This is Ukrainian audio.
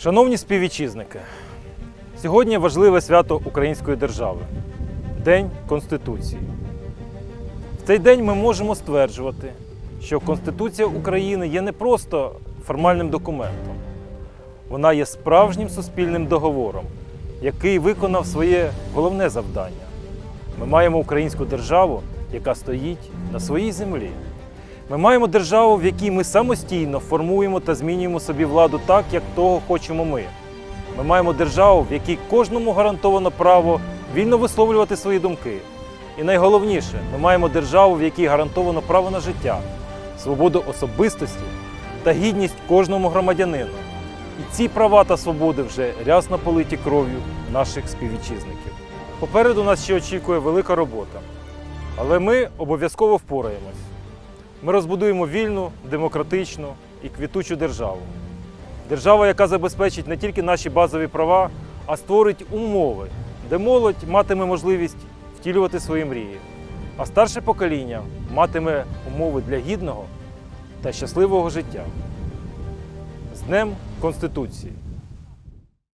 Шановні співвітчизники, сьогодні важливе свято Української держави День Конституції. В цей день ми можемо стверджувати, що Конституція України є не просто формальним документом, вона є справжнім суспільним договором, який виконав своє головне завдання. Ми маємо українську державу, яка стоїть на своїй землі. Ми маємо державу, в якій ми самостійно формуємо та змінюємо собі владу так, як того хочемо ми. Ми маємо державу, в якій кожному гарантовано право вільно висловлювати свої думки. І найголовніше, ми маємо державу, в якій гарантовано право на життя, свободу особистості та гідність кожному громадянину. І ці права та свободи вже рясно политі кров'ю наших співвітчизників. Попереду нас ще очікує велика робота, але ми обов'язково впораємось. Ми розбудуємо вільну, демократичну і квітучу державу. Держава, яка забезпечить не тільки наші базові права, а створить умови, де молодь матиме можливість втілювати свої мрії, а старше покоління матиме умови для гідного та щасливого життя. З Днем Конституції!